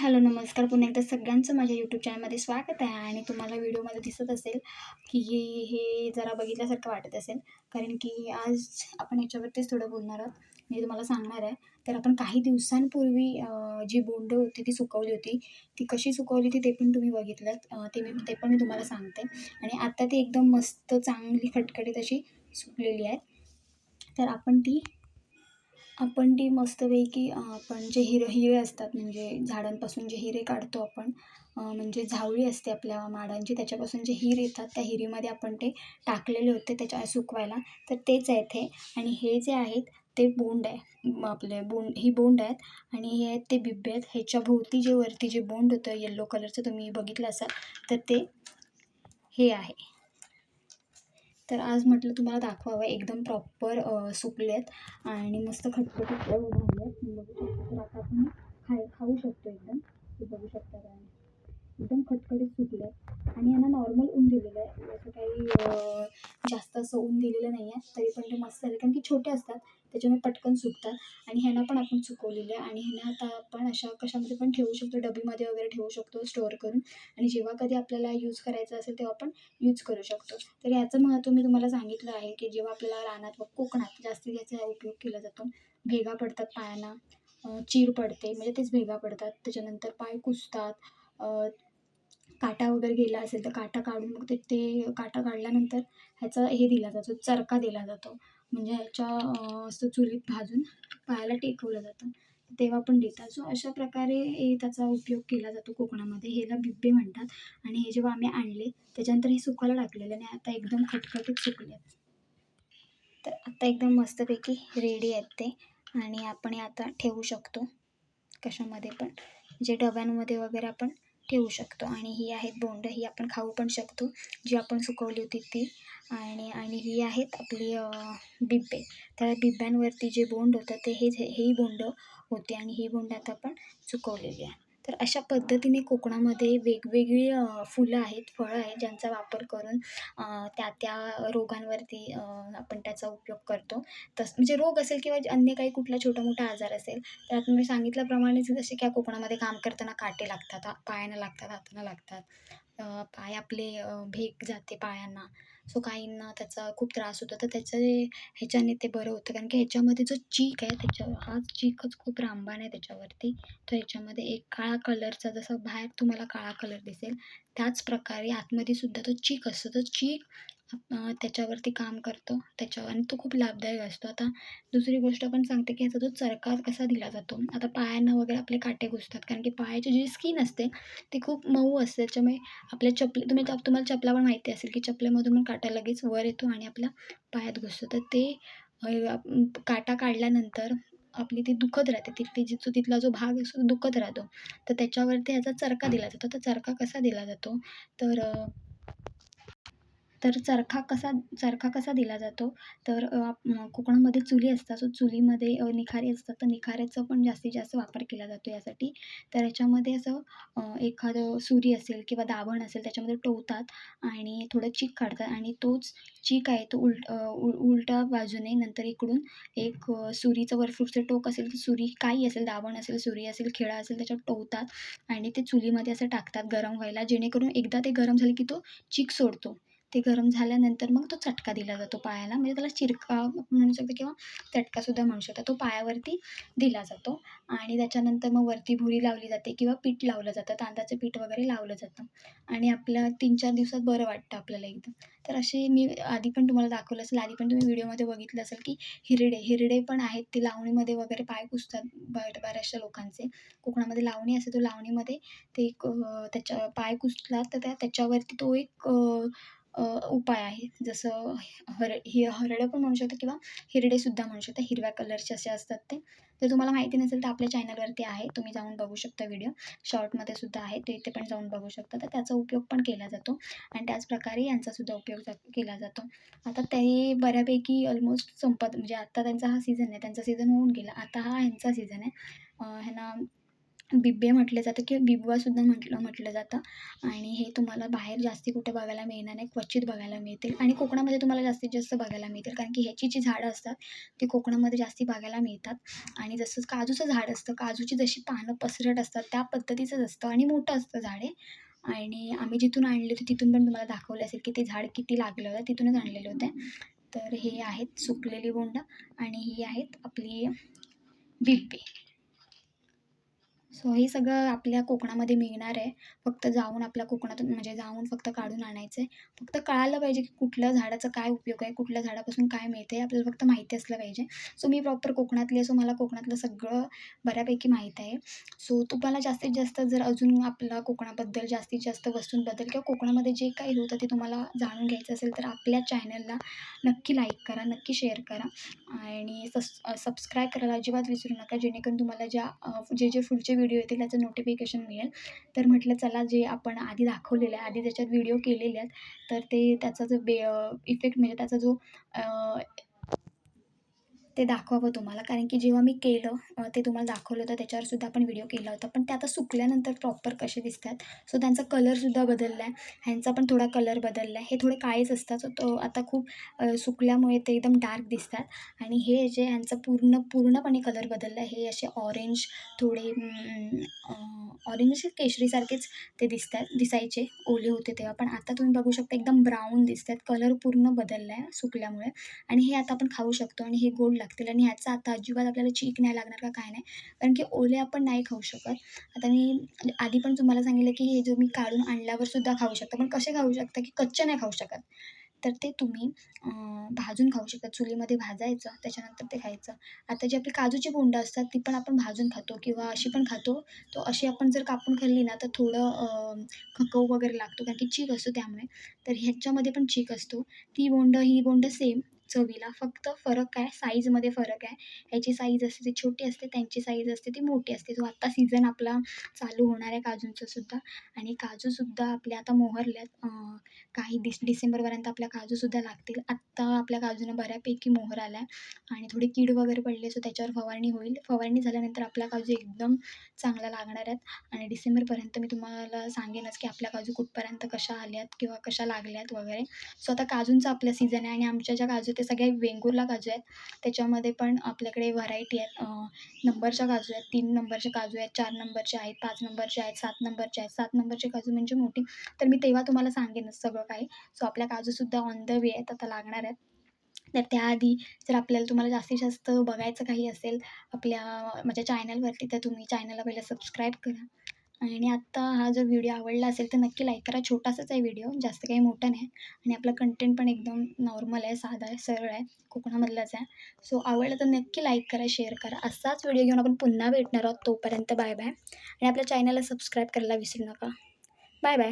Hello नमस्कार. पुन्हा एकदा सगळ्यांचं माझ्या यूट्यूब चॅनलमध्ये स्वागत आहे. आणि तुम्हाला व्हिडिओमध्ये दिसत असेल की हे हे जरा बघितल्यासारखं वाटत असेल. कारण की आज आपण याच्यावरतीच थोडं बोलणार आहोत. मी तुम्हाला सांगणार आहे. तर आपण काही दिवसांपूर्वी जी बोंड होती ती सुकवली होती. ती कशी सुकवली होती ते पण तुम्ही बघितलं. ते मी ते पण मी तुम्हाला सांगते. आणि आत्ता ती एकदम मस्त चांगली खटखटीत अशी सुकलेली आहे. तर आपण ती आपण ती मस्तपैकी आपण जे हिर हिरे असतात म्हणजे झाडांपासून जे हिरे काढतो आपण म्हणजे झावळी असते आपल्या माडांची त्याच्यापासून जे हिर येतात त्या हिरीमध्ये आपण ते टाकलेले होते त्याच्या सुकवायला. तर तेच आहे ते आणि हे जे आहेत ते बोंड आहे. आपले बोंड ही बोंड आहेत. आणि हे आहेत ते बिब्बे आहेत. ह्याच्या भोवती जे वरती जे बोंड होतं येल्लो कलरचं तुम्ही बघितलं असाल तर ते हे आहे. तर आज म्हटलं तुम्हाला दाखवावं एकदम प्रॉपर सुकले आहेत आणि मस्त खटखटीत अ, झाले आहेत बघू शकतो तर आता आपण खाय खाऊ शकतो एकदम. ते बघू शकता काय एकदम खटखटीत सुटलं आहे आणि यांना नॉर्मल ऊन दिलेलं आहे. असं काही जास्त असं ऊन दिलेलं नाही आहे तरी पण ते मस्त झाले. कारण की छोटे असतात. त्याच्यामुळे पटकन सुकतात. आणि ह्यांना पण आपण सुकवलेलं आहे. आणि ह्यांना आता आपण अशा कशामध्ये पण ठेवू शकतो. डबीमध्ये वगैरे ठेवू शकतो. स्टोअर करून. आणि जेव्हा कधी आपल्याला यूज करायचं असेल तेव्हा आपण यूज करू शकतो. तर याचं महत्त्व मी तुम्हाला सांगितलं आहे की जेव्हा आपल्याला रानात व कोकणात जास्तीत याचा उपयोग केला जातो. भेगा पडतात पायांना. चीर पडते. म्हणजे तेच भेगा पडतात. त्याच्यानंतर पाय कुसतात. काटा वगैरे गेला असेल तर काटा काढून मग ते ते काटा काढल्यानंतर ह्याचा हे दिला जातो चरका दिला जातो. म्हणजे ह्याच्या असं चुलीत भाजून पायाला टेकवलं जातं. तेव्हा पण देतात. सो अशा प्रकारे त्याचा उपयोग केला जातो कोकणामध्ये. ह्याला बिब्बे म्हणतात. आणि हे जेव्हा आम्ही आणले त्याच्यानंतर हे सुकायला टाकलेलं आणि आता एकदम खटखटीत सुकले. आहेत तर आता एकदम मस्तपैकी रेडी आहेत ते. आणि आपण हे आता ठेवू शकतो कशामध्ये पण. जे डब्यांमध्ये वगैरे आपण ठेवू शकतो. आणि ही आहेत बोंड ही आपण खाऊ पण शकतो. जी आपण सुकवली होती ती. आणि आणि ही आहेत आपली बिब्बे. त्या बिब्ब्यांवरती जे बोंड होतं ते हेच हेही बोंड होते. आणि ही बोंड आता आपण सुकवलेली आहे. तर अशा पद्धतीने कोकणामध्ये वेगवेगळी फुलं आहेत फळं आहेत ज्यांचा वापर करून त्या त्या रोगांवरती आपण त्याचा उपयोग करतो. तस म्हणजे रोग असेल किंवा अन्य काही कुठला छोटा मोठा आजार असेल तर आता मी सांगितल्याप्रमाणेच जसे की कोकणामध्ये काम करताना काटे लागतात पायांना लागतात हातांना लागतात पाय आपले भेक भेग जाते पायांना. सो काहींना त्याचा खूप त्रास होतो. तर त्याचं ह्याच्याने ते बरं होतं. कारण की ह्याच्यामध्ये जो चीक आहे त्याच्या हा चीकच खूप रामबाण आहे त्याच्यावरती. तर ह्याच्यामध्ये एक काळा कलरचा जसा बाहेर तुम्हाला काळा कलर दिसेल त्याच प्रकारे आतमध्ये सुद्धा तो चीक असतो. तो चीक त्याच्यावरती काम करतो. त्याच्या आणि तो खूप लाभदायक असतो. आता दुसरी गोष्ट पण सांगते की ह्याचा जो चरका कसा दिला जातो. आता पायांना वगैरे आपले काटे घुसतात. कारण की पायाची जी स्किन असते ती खूप मऊ असते. त्याच्यामुळे आपल्या चपले तुम्ही तुम्हाला चपला पण माहिती असेल की चपल्यामधून पण काटा लगेच वर येतो आणि आपल्या पायात घुसतो. तर ते काटा काढल्यानंतर आपली ती दुखत राहते. तिथली जी जो तिथला जो भाग असतो तो दुखत राहतो. तर त्याच्यावरती ह्याचा चरका दिला जातो. तर चरका कसा दिला जातो? तर तर चरखा कसा चरखा कसा दिला जातो? तर कोकणामध्ये चुली असतात. सो चुलीमध्ये निखारी निखारे असतात. तर निखाऱ्याचा पण जास्तीत जास्त वापर केला जातो यासाठी. तर याच्यामध्ये असं एखादं सुरी असेल किंवा दाभण असेल त्याच्यामध्ये टोवतात आणि थोडं चीक काढतात. आणि तोच चीक आहे तो उलट उल उलटा बाजूने नंतर इकडून एक सुरीचं वरफुटचं टोक असेल तर सुरी काही असेल दाभण असेल सुरी असेल खेळा असेल त्याच्यात टोवतात. आणि ते चुलीमध्ये असं टाकतात गरम व्हायला जेणेकरून एकदा ते गरम झालं की तो चीक सोडतो. ते गरम झाल्यानंतर मग तो चटका दिला जातो पायाला. म्हणजे त्याला चिरका म्हणू शकतो किंवा चटकासुद्धा म्हणू शकतो. तो पायावरती दिला जातो आणि त्याच्यानंतर मग वरती भुरी लावली जाते किंवा पीठ लावलं जातं. तांदळाचं पीठ वगैरे लावलं जातं. आणि आपल्या तीन चार दिवसात बरं वाटतं आपल्याला एकदम. तर असे मी आधी पण तुम्हाला दाखवलं असेल आधी पण तुम्ही व्हिडिओमध्ये बघितलं असेल की हिरडे हिरडे पण आहेत ते लावणीमध्ये वगैरे पाय पुसतात बऱ्या बऱ्याचशा लोकांचे. कोकणामध्ये लावणी असते तो लावणीमध्ये ते एक त्याच्या पाय कुसला तर त्या त्याच्यावरती तो एक उपाय आहे. जसं हर हि हरडं पण म्हणू शकतो किंवा हिरडेसुद्धा म्हणू शकता. हिरव्या कलरचे असे असतात ते. जर तुम्हाला माहिती नसेल तर आपल्या चॅनलवरती आहे. तुम्ही जाऊन बघू शकता व्हिडिओ शॉर्टमध्ये सुद्धा आहे. ते इथे पण जाऊन बघू शकता. तर त्याचा उपयोग पण केला जातो. आणि त्याचप्रकारे यांचासुद्धा उपयोग केला जातो. आता ते बऱ्यापैकी ऑलमोस्ट संपत म्हणजे आत्ता त्यांचा हा सीझन आहे. त्यांचा सीझन होऊन गेला. आता हा ह्यांचा सीझन आहे. ह्यांना बिब्बे म्हटले जातं किंवा बिबवासुद्धा म्हटलं म्हटलं जातं. आणि हे तुम्हाला बाहेर जास्ती कुठे बघायला मिळणार नाही क्वचित बघायला मिळतील. आणि कोकणामध्ये तुम्हाला जास्तीत जास्त बघायला मिळतील कारण की ह्याची जी झाडं असतात ती कोकणामध्ये जास्ती बघायला मिळतात. आणि जसं काजूचं झाड असतं काजूची जशी पानं पसरट असतात त्या पद्धतीचंच असतं आणि मोठं असतं झाडे आणि आम्ही जिथून आणले होते तिथून पण तुम्हाला दाखवले असेल की ते झाड किती लागलं होतं तिथूनच आणलेले होते. तर हे आहेत सुकलेली बोंड आणि ही आहेत आपली बिब्बे. सो हे सगळं आपल्या कोकणामध्ये मिळणार आहे. फक्त जाऊन आपल्या कोकणातून म्हणजे जाऊन फक्त काढून आणायचं आहे फक्त कळायला पाहिजे की कुठल्या झाडाचा काय उपयोग आहे कुठल्या झाडापासून काय मिळते हे आपल्याला फक्त माहिती असलं पाहिजे. सो मी प्रॉपर कोकणातली आहे सो मला कोकणातलं सगळं बऱ्यापैकी माहीत आहे. सो तुम्हाला जास्तीत जास्त जर अजून आपला कोकणाबद्दल जास्तीत जास्त वस्तूंबद्दल किंवा कोकणामध्ये जे काही होतं ते तुम्हाला जाणून घ्यायचं असेल तर आपल्या चॅनलला नक्की लाईक करा नक्की शेअर करा. आणि सस सबस्क्राईब करायला अजिबात विसरू नका जेणेकरून तुम्हाला ज्या जे जे पुढचे व्हिडिओ येतील त्याचं नोटिफिकेशन मिळेल. तर म्हटलं चला जे आपण आधी दाखवलेलं आहे आधी ज्याच्यात व्हिडिओ केलेले आहेत तर ते त्याचा जो बे इफेक्ट म्हणजे त्याचा जो ते दाखवावं तुम्हाला. कारण की जेव्हा मी केलं ते तुम्हाला दाखवलं होतं त्याच्यावर सुद्धा आपण व्हिडिओ केला होता. पण ते आता सुकल्यानंतर प्रॉपर कसे दिसतात? सो त्यांचा कलरसुद्धा बदलला आहे ह्यांचा पण थोडा कलर बदलला आहे हे थोडे काळेच असतात. सो तो आता खूप सुकल्यामुळे ते एकदम डार्क दिसतात. आणि हे जे ह्यांचा पूर्ण पूर्णपणे कलर बदलला आहे हे असे ऑरेंज थोडे ऑरेंज केशरीसारखेच ते दिसतात. दिसायचे. ओले होते तेव्हा. पण आता तुम्ही बघू शकता एकदम ब्राऊन दिसतात. कलर पूर्ण बदलला आहे सुकल्यामुळे. आणि हे आता आपण खाऊ शकतो. आणि हे गोड लागतील आणि ह्याचा आता अजिबात आपल्याला चीक नाही लागणार का काय नाही. कारण की ओले आपण नाही खाऊ शकत. आता मी आधी पण तुम्हाला सांगितलं की हे जो मी काढून आणल्यावर सुद्धा खाऊ शकता. पण कसे खाऊ शकता की कच्चे नाही खाऊ शकत. तर ते तुम्ही भाजून खाऊ शकता. चुलीमध्ये भाजायचं त्याच्यानंतर ते खायचं. आता जी आपली काजूची बोंडं असतात ती पण आपण भाजून खातो किंवा अशी पण खातो. तो अशी आपण जर कापून खाल्ली ना तर थोडं खकव वगैरे लागतो. कारण की चीक असतो त्यामुळे. तर ह्याच्यामध्ये पण चीक असतो. ती बोंड ही बोंड सेम चवीला फक्त फरक काय साईजमध्ये फरक आहे. ह्याची साईज असते ती छोटी असते त्यांची साईज असते ती मोठी असते. जो आत्ता सीझन आपला चालू होणार आहे काजूंचं सुद्धा. आणि काजूसुद्धा आपल्या आता मोहरल्यात. काही डिस डिसेंबरपर्यंत आपल्या काजूसुद्धा लागतील. आत्ता आपल्या काजूनं बऱ्यापैकी मोहर आला आहे आणि थोडी कीड वगैरे पडली सो त्याच्यावर फवारणी होईल. फवारणी झाल्यानंतर आपला काजू एकदम चांगला लागणार आहेत. आणि डिसेंबरपर्यंत मी तुम्हाला सांगेनच की आपल्या काजू कुठपर्यंत कशा आल्यात किंवा कशा लागल्यात वगैरे. सो आता काजूंचा आपलं सीझन आहे आणि आमच्या ज्या काजू ते सगळे वेंगुर्ला काजू आहेत. त्याच्यामध्ये पण आपल्याकडे व्हरायटी आहेत. नंबरच्या काजू आहेत तीन नंबरचे काजू आहेत चार नंबरचे आहेत पाच नंबरचे आहेत सात नंबरचे आहेत. सात नंबरचे काजू म्हणजे मोठी. तर मी तेव्हा तुम्हाला सांगेनच सगळं काही. सो आपल्या काजूसुद्धा ऑन द वे आहेत आता लागणार आहेत. तर त्याआधी जर आपल्याला तुम्हाला जास्तीत जास्त बघायचं काही असेल आपल्या माझ्या चॅनलवरती तर तुम्ही चॅनलला पहिलं सबस्क्राईब करा. आणि आत्ता हा जर व्हिडिओ आवडला असेल तर नक्की लाईक करा. छोटासाच आहे व्हिडिओ जास्त काही मोठा नाही. आणि आपलं कंटेंट पण एकदम नॉर्मल आहे साधा आहे सरळ आहे कोकणामधलाच आहे. सो आवडलं तर नक्की लाईक करा शेअर करा. असाच व्हिडिओ घेऊन आपण पुन्हा भेटणार आहोत. तोपर्यंत बाय बाय आणि आपल्या चॅनलला सबस्क्राईब करायला विसरू नका. Bye bye